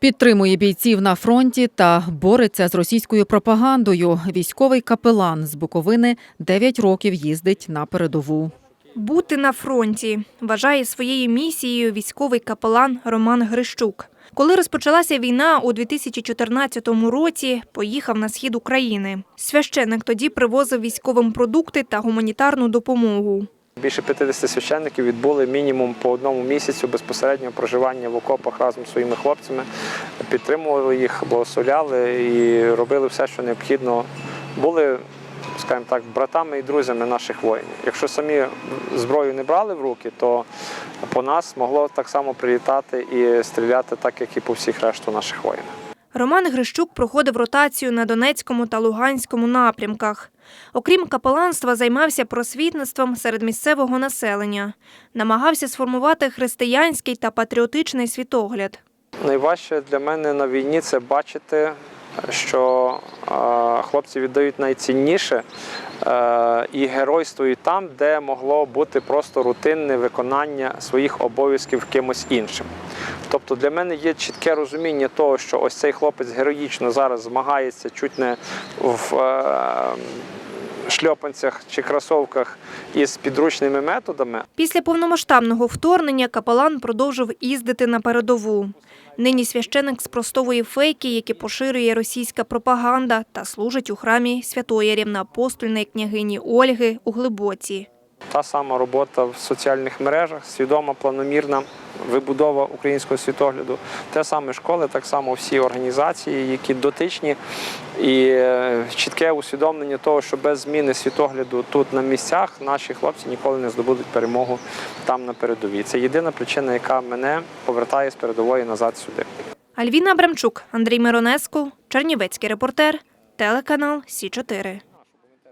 Підтримує бійців на фронті та бореться з російською пропагандою. Військовий капелан з Буковини 9 років їздить на передову. Бути на фронті вважає своєю місією військовий капелан Роман Грищук. Коли розпочалася війна у 2014 році, поїхав на схід України. Священник тоді привозив військовим продукти та гуманітарну допомогу. Більше 50 священників відбули мінімум по одному місяцю безпосереднього проживання в окопах разом з своїми хлопцями, підтримували їх, благословляли і робили все, що необхідно. Були, скажімо так, братами і друзями наших воїнів. Якщо самі зброю не брали в руки, то по нас могло так само прилітати і стріляти, так як і по всіх решту наших воїнів. Роман Грищук проходив ротацію на Донецькому та Луганському напрямках. Окрім капеланства, займався просвітництвом серед місцевого населення. Намагався сформувати християнський та патріотичний світогляд. Найважче для мене на війні це бачити, що хлопці віддають найцінніше е, і геройствують там, де могло бути просто рутинне виконання своїх обов'язків кимось іншим. Тобто для мене є чітке розуміння того, що ось цей хлопець героїчно зараз змагається чуть не в е, шльопанцях чи кросовках із підручними методами, Після повномасштабного вторгнення капелан продовжив їздити на передову. Нині священик спростовує фейки, які поширює російська пропаганда, та служить у храмі святої рівноапостольної княгині Ольги у Глибоці. Та сама робота в соціальних мережах, свідома, планомірна вибудова українського світогляду. Те саме школи, так само всі організації, які дотичні, і е, чітке усвідомлення того, що без зміни світогляду тут на місцях наші хлопці ніколи не здобудуть перемогу там на передовій. Це єдина причина, яка мене повертає з передової назад сюди. Альвіна Абрамчук, Андрій Миронеску, Чернівецький репортер, телеканал Сі 4